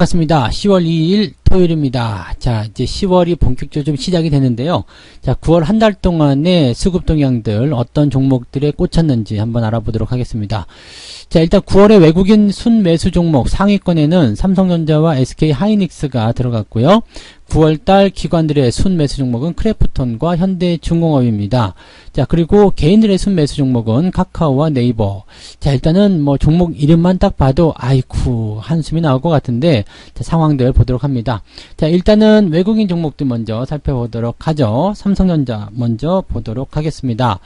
반갑습니다. 10월 2일 토요일입니다. 자, 이제 10월이 본격적으로 좀 시작이 되는데요. 자, 9월 한 달 동안의 수급 동향들 어떤 종목들에 꽂혔는지 한번 알아보도록 하겠습니다. 자, 일단 9월에 외국인 순매수 종목 상위권에는 삼성전자와 SK 하이닉스가 들어갔고요. 9월달 기관들의 순매수 종목은 크래프톤과 현대중공업입니다. 자, 그리고 개인들의 순매수 종목은 카카오와 네이버. 자, 일단은 뭐 종목 이름만 딱 봐도 아이쿠 한숨이 나올 것 같은데 자, 상황들 보도록 합니다. 자, 일단은 외국인 종목들 먼저 살펴보도록 하죠. 삼성전자 먼저 보도록 하겠습니다.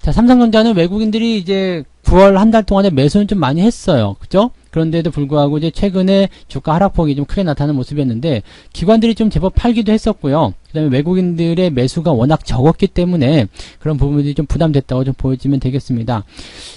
자, 삼성전자는 외국인들이 이제 9월 한 달 동안에 매수는 좀 많이 했어요. 그죠? 그런데도 불구하고 이제 최근에 주가 하락폭이 좀 크게 나타나는 모습이었는데 기관들이 좀 제법 팔기도 했었고요. 그다음에 외국인들의 매수가 워낙 적었기 때문에 그런 부분들이 좀 부담됐다고 좀 보여지면 되겠습니다.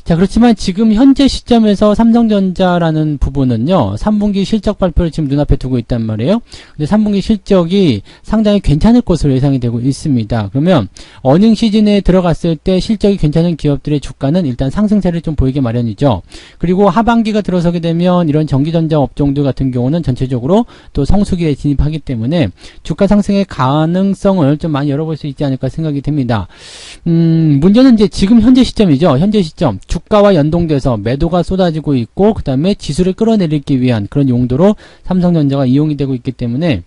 자 그렇지만 지금 현재 시점에서 삼성전자라는 부분은요 3분기 실적 발표를 지금 눈앞에 두고 있단 말이에요. 근데 3분기 실적이 상당히 괜찮을 것으로 예상이 되고 있습니다. 그러면 어닝 시즌에 들어갔을 때 실적이 괜찮은 기업들의 주가는 일단 상승세를 좀 보이게 마련이죠. 그리고 하반기가 들어서게 되면 이런 전기전자 업종들 같은 경우는 전체적으로 또 성수기에 진입하기 때문에 주가 상승의 가 능성을 좀 많이 열어볼 수 있지 않을까 생각이 됩니다. 음, 문제는 이제 지금 현재 시점이죠. 현재 시점 주가와 연동돼서 매도가 쏟아지고 있고 그 다음에 지수를 끌어내리기 위한 그런 용도로 삼성전자가 이용이 되고 있기 때문에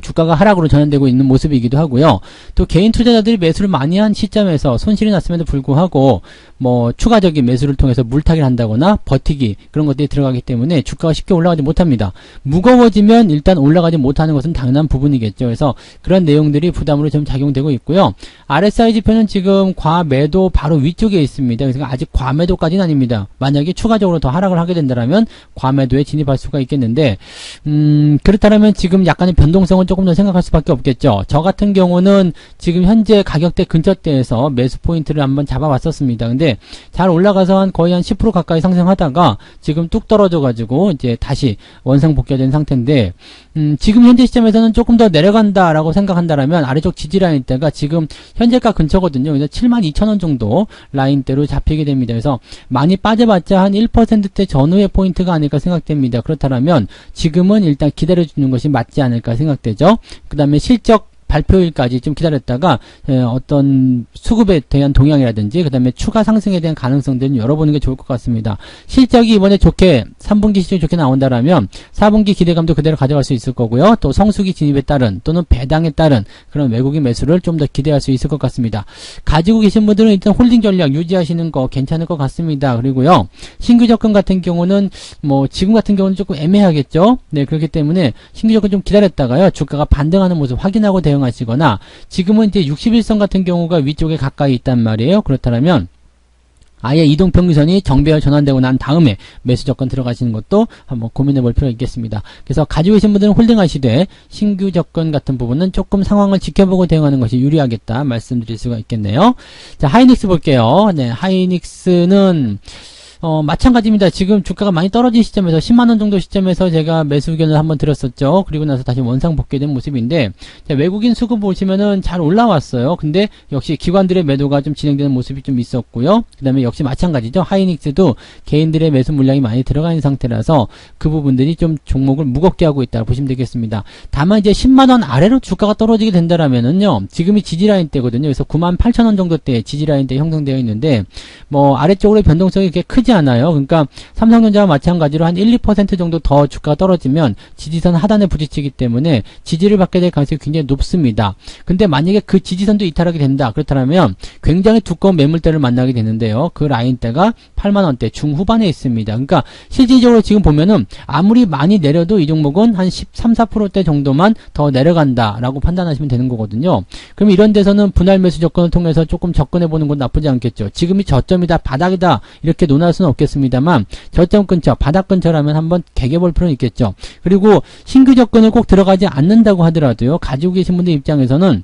주가가 하락으로 전환되고 있는 모습이기도 하고요. 또 개인 투자자들이 매수를 많이 한 시점에서 손실이 났음에도 불구하고 뭐 추가적인 매수를 통해서 물타기를 한다거나 버티기 그런 것들이 들어가기 때문에 주가가 쉽게 올라가지 못합니다. 무거워지면 일단 올라가지 못하는 것은 당연한 부분이겠죠. 그래서 그런 내용들이 부담으로 좀 작용되고 있고요. RSI 지표는 지금 과매도 바로 위쪽에 있습니다. 그래서 아직 과매도까지는 아닙니다. 만약에 추가적으로 더 하락을 하게 된다면 과매도에 진입할 수가 있겠는데 음, 그렇다면 지금 약간의 변동성 은 조금 더 생각할 수밖에 없겠죠. 저 같은 경우는 지금 현재 가격대 근처대에서 매수 포인트를 한번 잡아봤었습니다. 근데 잘 올라가서 한 거의 한 10% 가까이 상승하다가 지금 뚝 떨어져 가지고 이제 다시 원상 복귀된 상태인데 음, 지금 현재 시점에서는 조금 더 내려간다라고 생각한다라면 아래쪽 지지 라인 대가 지금 현재가 근처거든요. 그래서 72,000원 정도 라인대로 잡히게 됩니다. 그래서 많이 빠져봤자 한 1%대 전후의 포인트가 아닐까 생각됩니다. 그렇다면 지금은 일단 기다려주는 것이 맞지 않을까 생각되죠. 그 다음에 실적 발표일까지 좀 기다렸다가 어떤 수급에 대한 동향이라든지 그 다음에 추가 상승에 대한 가능성들은 열어보는 게 좋을 것 같습니다. 실적이 이번에 좋게 3분기 실적이 좋게 나온다라면 4분기 기대감도 그대로 가져갈 수 있을 거고요. 또 성수기 진입에 따른 또는 배당에 따른 그런 외국인 매수를 좀 더 기대할 수 있을 것 같습니다. 가지고 계신 분들은 일단 홀딩 전략 유지하시는 거 괜찮을 것 같습니다. 그리고요. 신규 접근 같은 경우는 뭐 지금 같은 경우는 조금 애매하겠죠. 네 그렇기 때문에 신규 접근 좀 기다렸다가요. 주가가 반등하는 모습 확인하고 대응 사용하시거나 지금은 이제 61선 같은 경우가 위쪽에 가까이 있단 말이에요. 그렇다면 아예 이동평균선이 정배열 전환되고 난 다음에 매수 접근 들어가시는 것도 한번 고민해 볼 필요가 있겠습니다. 그래서 가지고 계신 분들은 홀딩하시되 신규 접근 같은 부분은 조금 상황을 지켜보고 대응하는 것이 유리하겠다 말씀드릴 수가 있겠네요. 자, 하이닉스 볼게요. 네, 하이닉스는 어, 마찬가지입니다. 지금 주가가 많이 떨어진 시점에서 10만원 정도 시점에서 제가 매수 의견을 한번 드렸었죠. 그리고 나서 다시 원상 복귀된 모습인데, 자, 외국인 수급 보시면은 잘 올라왔어요. 근데 역시 기관들의 매도가 좀 진행되는 모습이 좀 있었고요. 그 다음에 역시 마찬가지죠. 하이닉스도 개인들의 매수 물량이 많이 들어가 있는 상태라서 그 부분들이 좀 종목을 무겁게 하고 있다 보시면 되겠습니다. 다만 이제 10만원 아래로 주가가 떨어지게 된다라면은요, 지금이 지지라인 때거든요. 그래서 9만 8천원 정도 때 지지라인 때 형성되어 있는데, 뭐 아래쪽으로 변동성이 그렇게 크지 않아요. 그러니까 삼성전자와 마찬가지로 한 1, 2% 정도 더 주가가 떨어지면 지지선 하단에 부딪히기 때문에 지지를 받게 될 가능성이 굉장히 높습니다. 근데 만약에 그 지지선도 이탈하게 된다. 그렇다면 굉장히 두꺼운 매물대를 만나게 되는데요. 그 라인대가 8만원대 중후반에 있습니다. 그러니까 실질적으로 지금 보면은 아무리 많이 내려도 이 종목은 한 13, 4%대 정도만 더 내려간다라고 판단하시면 되는 거거든요. 그럼 이런 데서는 분할 매수 조건을 통해서 조금 접근해 보는 건 나쁘지 않겠죠. 지금이 저점이다, 바닥이다 이렇게 논할 수는 없겠습니다만 저점 근처, 바닥 근처라면 한번 개겨볼 필요는 있겠죠. 그리고 신규 접근을 꼭 들어가지 않는다고 하더라도요. 가지고 계신 분들 입장에서는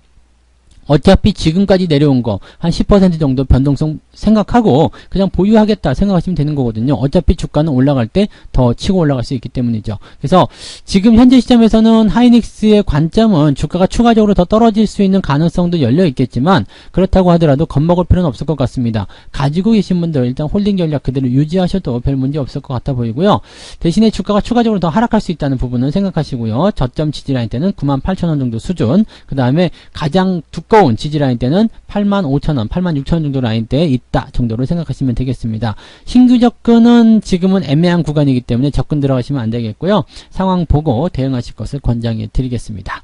어차피 지금까지 내려온 거 한 10% 정도 변동성 생각하고 그냥 보유하겠다 생각하시면 되는 거거든요. 어차피 주가는 올라갈 때 더 치고 올라갈 수 있기 때문이죠. 그래서 지금 현재 시점에서는 하이닉스의 관점은 주가가 추가적으로 더 떨어질 수 있는 가능성도 열려 있겠지만 그렇다고 하더라도 겁먹을 필요는 없을 것 같습니다. 가지고 계신 분들 일단 홀딩 전략 그대로 유지하셔도 별 문제 없을 것 같아 보이고요. 대신에 주가가 추가적으로 더 하락할 수 있다는 부분은 생각하시고요. 저점 지지라인 때는 98,000원 정도 수준 그 다음에 가장 두꺼운 지지라인 때는 85,000원, 86,000원 정도 라인 대에 있다 정도로 생각하시면 되겠습니다. 신규 접근은 지금은 애매한 구간이기 때문에 접근 들어가시면 안 되겠고요. 상황 보고 대응하실 것을 권장해 드리겠습니다.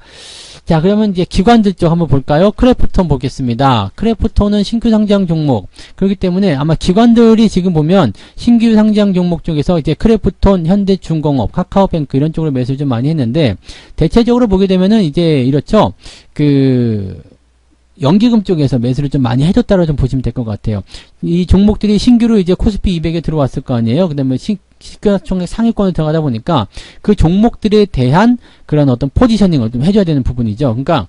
자 그러면 이제 기관들 쪽 한번 볼까요? 크래프톤 보겠습니다. 크래프톤은 신규 상장 종목 그렇기 때문에 아마 기관들이 지금 보면 신규 상장 종목 쪽에서 이제 크래프톤, 현대중공업, 카카오뱅크 이런 쪽으로 매수를 좀 많이 했는데 대체적으로 보게 되면은 이제 이렇죠. 그 연기금 쪽에서 매수를 좀 많이 해줬다고 좀 보시면 될 것 같아요. 이 종목들이 신규로 이제 코스피 200에 들어왔을 거 아니에요. 그 다음에 시가총액 상위권에 들어가다 보니까 그 종목들에 대한 그런 어떤 포지셔닝을 좀 해줘야 되는 부분이죠. 그러니까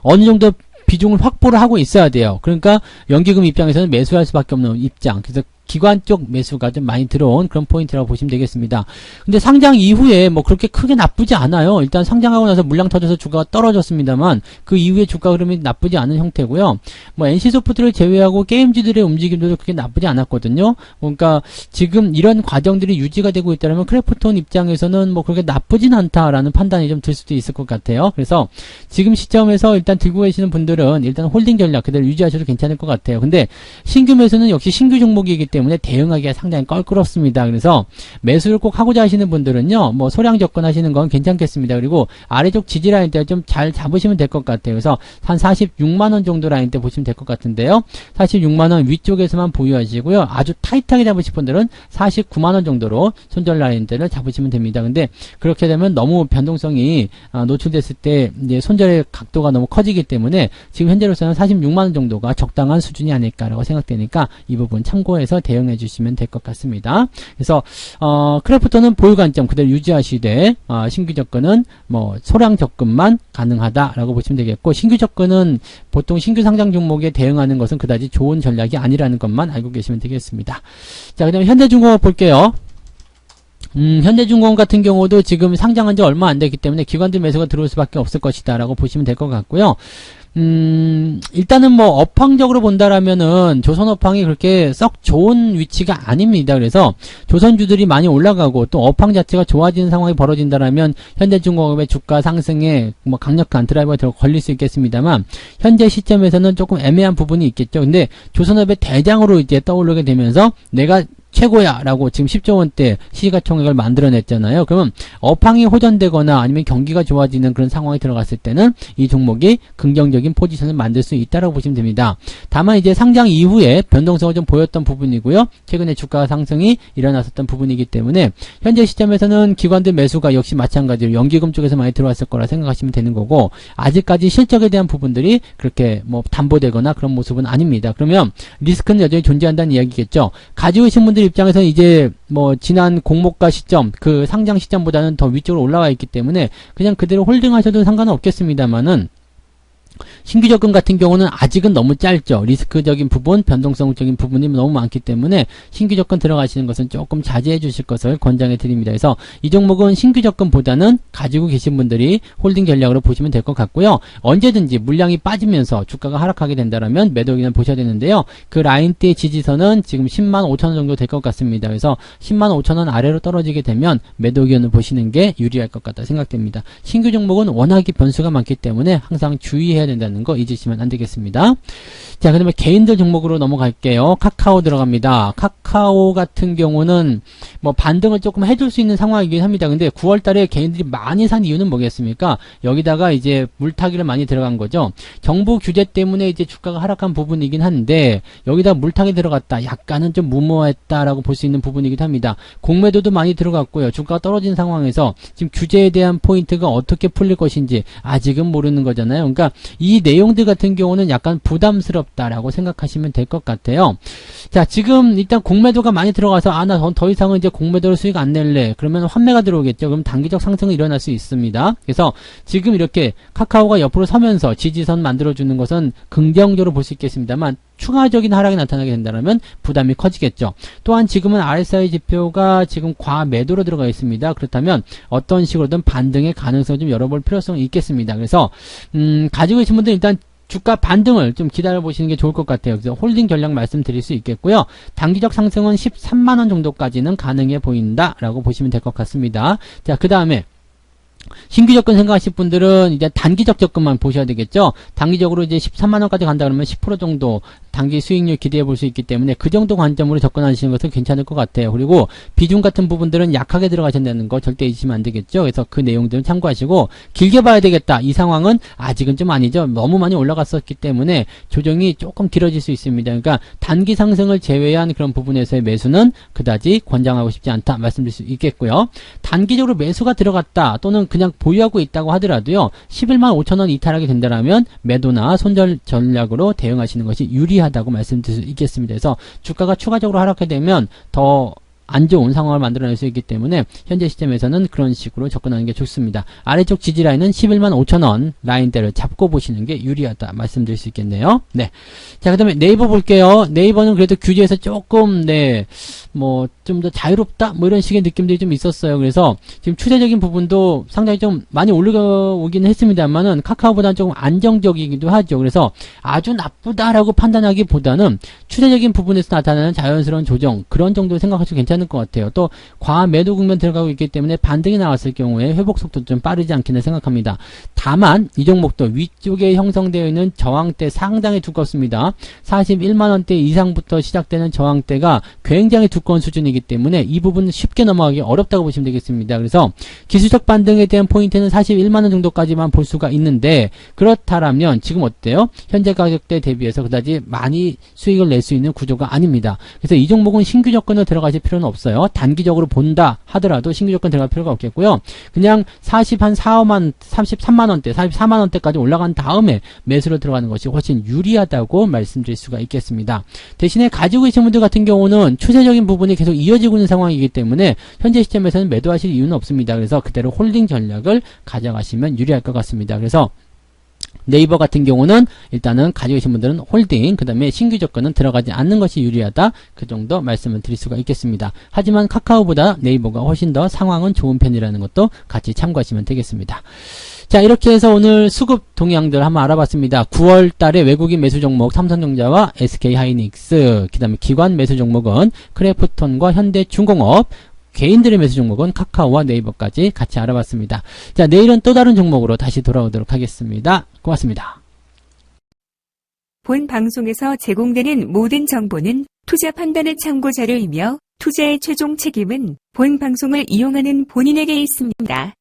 어느 정도 비중을 확보를 하고 있어야 돼요. 그러니까 연기금 입장에서는 매수할 수밖에 없는 입장. 그래서 기관 쪽 매수가 좀 많이 들어온 그런 포인트라고 보시면 되겠습니다. 근데 상장 이후에 뭐 그렇게 크게 나쁘지 않아요. 일단 상장하고 나서 물량 터져서 주가가 떨어졌습니다만 그 이후에 주가 흐름이 나쁘지 않은 형태고요. 뭐 NC소프트를 제외하고 게임즈들의 움직임도 그렇게 나쁘지 않았거든요. 그러니까 지금 이런 과정들이 유지가 되고 있다면 크래프톤 입장에서는 뭐 그렇게 나쁘진 않다라는 판단이 좀 들 수도 있을 것 같아요. 그래서 지금 시점에서 일단 들고 계시는 분들은 일단 홀딩 전략 그대로 유지하셔도 괜찮을 것 같아요. 근데 신규 매수는 역시 신규 종목이기 때문에 대응하기가 상당히 껄끄럽습니다. 그래서 매수를 꼭 하고자 하시는 분들은요, 뭐 소량 접근하시는 건 괜찮겠습니다. 그리고 아래쪽 지지 라인 때 좀 잘 잡으시면 될 것 같아요. 그래서 한 46만 원 정도 라인 때 보시면 될 것 같은데요. 46만 원 위쪽에서만 보유하시고요. 아주 타이트하게 잡으실 분들은 49만 원 정도로 손절 라인대를 잡으시면 됩니다. 근데 그렇게 되면 너무 변동성이 아, 노출됐을 때 이제 손절의 각도가 너무 커지기 때문에 지금 현재로서는 46만 원 정도가 적당한 수준이 아닐까라고 생각되니까 이 부분 참고해서 대응해 주시면 될 것 같습니다. 그래서 어, 크래프톤은 보유 관점 그대로 유지하시되 어, 신규 접근은 뭐 소량 접근만 가능하다라고 보시면 되겠고 신규 접근은 보통 신규 상장 종목에 대응하는 것은 그다지 좋은 전략이 아니라는 것만 알고 계시면 되겠습니다. 자, 그다음에 현대중공업 볼게요. 음, 현대중공업 같은 경우도 지금 상장한 지 얼마 안 됐기 때문에 기관들 매수가 들어올 수밖에 없을 것이다 라고 보시면 될 것 같고요. 음, 일단은 뭐 업황적으로 본다라면은 조선 업황이 그렇게 썩 좋은 위치가 아닙니다. 그래서 조선주들이 많이 올라가고 또 업황 자체가 좋아지는 상황이 벌어진다라면 현대중공업의 주가 상승에 뭐 강력한 드라이버가 들어 걸릴 수 있겠습니다만 현재 시점에서는 조금 애매한 부분이 있겠죠. 근데 조선업의 대장으로 이제 떠오르게 되면서 내가 최고야 라고 지금 10조 원대 시가총액을 만들어냈잖아요. 그러면 업황이 호전되거나 아니면 경기가 좋아지는 그런 상황이 들어갔을 때는 이 종목이 긍정적인 포지션을 만들 수 있다고 보시면 됩니다. 다만 이제 상장 이후에 변동성을 좀 보였던 부분이고요. 최근에 주가 상승이 일어났었던 부분이기 때문에 현재 시점에서는 기관들 매수가 역시 마찬가지로 연기금 쪽에서 많이 들어왔을 거라 생각하시면 되는 거고 아직까지 실적에 대한 부분들이 그렇게 뭐 담보되거나 그런 모습은 아닙니다. 그러면 리스크는 여전히 존재한다는 이야기겠죠. 가지고 계신 분들 입장에서는 이제 뭐 지난 공모가 시점 그 상장 시점보다는 더 위쪽으로 올라와 있기 때문에 그냥 그대로 홀딩하셔도 상관은 없겠습니다만은 신규 접근 같은 경우는 아직은 너무 짧죠. 리스크적인 부분, 변동성적인 부분이 너무 많기 때문에 신규 접근 들어가시는 것은 조금 자제해 주실 것을 권장해 드립니다. 그래서 이 종목은 신규 접근보다는 가지고 계신 분들이 홀딩 전략으로 보시면 될 것 같고요. 언제든지 물량이 빠지면서 주가가 하락하게 된다면 매도 의견을 보셔야 되는데요. 그 라인대 지지선은 지금 10만 5천 원 정도 될 것 같습니다. 그래서 10만 5천 원 아래로 떨어지게 되면 매도 의견을 보시는 게 유리할 것 같다 생각됩니다. 신규 종목은 워낙에 변수가 많기 때문에 항상 주의해야 된다는 거 잊으시면 안 되겠습니다. 자, 그 다음에 개인들 종목으로 넘어갈게요. 카카오 들어갑니다. 카카오 같은 경우는 뭐 반등을 조금 해줄 수 있는 상황이긴 합니다. 근데 9월 달에 개인들이 많이 산 이유는 뭐겠습니까? 여기다가 이제 물타기를 많이 들어간 거죠. 정부 규제 때문에 이제 주가가 하락한 부분이긴 한데 여기다 물타기 들어갔다. 약간은 좀 무모했다라고 볼 수 있는 부분이기도 합니다. 공매도도 많이 들어갔고요. 주가가 떨어진 상황에서 지금 규제에 대한 포인트가 어떻게 풀릴 것인지 아직은 모르는 거잖아요. 그러니까 이 내용들 같은 경우는 약간 부담스럽다라고 생각하시면 될 것 같아요. 자, 지금 일단 공매도가 많이 들어가서 아, 나 더 이상은 이제 공매도로 수익 안 낼래. 그러면 환매가 들어오겠죠. 그럼 단기적 상승은 일어날 수 있습니다. 그래서 지금 이렇게 카카오가 옆으로 서면서 지지선 만들어주는 것은 긍정적으로 볼 수 있겠습니다만 추가적인 하락이 나타나게 된다면 부담이 커지겠죠. 또한 지금은 RSI 지표가 지금 과매도로 들어가 있습니다. 그렇다면 어떤 식으로든 반등의 가능성을 좀 열어볼 필요성이 있겠습니다. 그래서 음, 가지고 계신 분들 일단 주가 반등을 좀 기다려 보시는 게 좋을 것 같아요. 그래서 홀딩 전략 말씀드릴 수 있겠고요. 단기적 상승은 13만 원 정도까지는 가능해 보인다라고 보시면 될 것 같습니다. 자, 그 다음에 신규 접근 생각하실 분들은 이제 단기적 접근만 보셔야 되겠죠. 단기적으로 이제 13만 원까지 간다 그러면 10% 정도 단기 수익률 기대해 볼 수 있기 때문에 그 정도 관점으로 접근하시는 것은 괜찮을 것 같아요. 그리고 비중 같은 부분들은 약하게 들어가신다는 거 절대 잊으시면 안 되겠죠. 그래서 그 내용들은 참고하시고 길게 봐야 되겠다. 이 상황은 아직은 좀 아니죠. 너무 많이 올라갔었기 때문에 조정이 조금 길어질 수 있습니다. 그러니까 단기 상승을 제외한 그런 부분에서의 매수는 그다지 권장하고 싶지 않다 말씀드릴 수 있겠고요. 단기적으로 매수가 들어갔다 또는 그냥 보유하고 있다고 하더라도요. 11만 5천 원 이탈하게 된다면 매도나 손절 전략으로 대응하시는 것이 유리하다고 말씀드릴 수 있겠습니다. 그래서 주가가 추가적으로 하락하게 되면 더 안 좋은 상황을 만들어낼 수 있기 때문에 현재 시점에서는 그런 식으로 접근하는 게 좋습니다. 아래쪽 지지 라인은 11만 5천 원 라인대를 잡고 보시는 게 유리하다 말씀드릴 수 있겠네요. 네. 자, 그 다음에 네이버 볼게요. 네이버는 그래도 규제에서 조금, 네, 뭐, 좀 더 자유롭다? 뭐 이런 식의 느낌들이 좀 있었어요. 그래서 지금 추세적인 부분도 상당히 좀 많이 올라오긴 했습니다만은 카카오보다는 조금 안정적이기도 하죠. 그래서 아주 나쁘다라고 판단하기보다는 추세적인 부분에서 나타나는 자연스러운 조정, 그런 정도 생각하셔도 괜찮 을 것 같아요. 또, 과한 매도 국면 들어가고 있기 때문에 반등이 나왔을 경우에 회복 속도 좀 빠르지 않기는 생각합니다. 다만, 이 종목도 위쪽에 형성되어 있는 저항대 상당히 두껍습니다. 41만원대 이상부터 시작되는 저항대가 굉장히 두꺼운 수준이기 때문에 이 부분은 쉽게 넘어가기 어렵다고 보시면 되겠습니다. 그래서 기술적 반등에 대한 포인트는 41만원 정도까지만 볼 수가 있는데 그렇다라면 지금 어때요? 현재 가격대 대비해서 그다지 많이 수익을 낼 수 있는 구조가 아닙니다. 그래서 이 종목은 신규 접근을 들어가실 필요는 없어요. 단기적으로 본다 하더라도 신규 접근 들어갈 필요가 없겠고요. 그냥 40 한 4, 5만 33만 원대, 44만 원대까지 올라간 다음에 매수로 들어가는 것이 훨씬 유리하다고 말씀드릴 수가 있겠습니다. 대신에 가지고 계신 분들 같은 경우는 추세적인 부분이 계속 이어지고 있는 상황이기 때문에 현재 시점에서는 매도하실 이유는 없습니다. 그래서 그대로 홀딩 전략을 가져가시면 유리할 것 같습니다. 그래서 네이버 같은 경우는 일단은 가지고 계신 분들은 홀딩, 그 다음에 신규 접근은 들어가지 않는 것이 유리하다. 그 정도 말씀을 드릴 수가 있겠습니다. 하지만 카카오보다 네이버가 훨씬 더 상황은 좋은 편이라는 것도 같이 참고하시면 되겠습니다. 자, 이렇게 해서 오늘 수급 동향들 한번 알아봤습니다. 9월 달에 외국인 매수 종목 삼성전자와 SK 하이닉스, 그 다음에 기관 매수 종목은 크래프톤과 현대중공업, 개인들의 매수 종목은 카카오와 네이버까지 같이 알아봤습니다. 자, 내일은 또 다른 종목으로 다시 돌아오도록 하겠습니다. 고맙습니다. 본 방송에서 제공되는 모든 정보는 투자 판단의 참고 자료이며 투자의 최종 책임은 본 방송을 이용하는 본인에게 있습니다.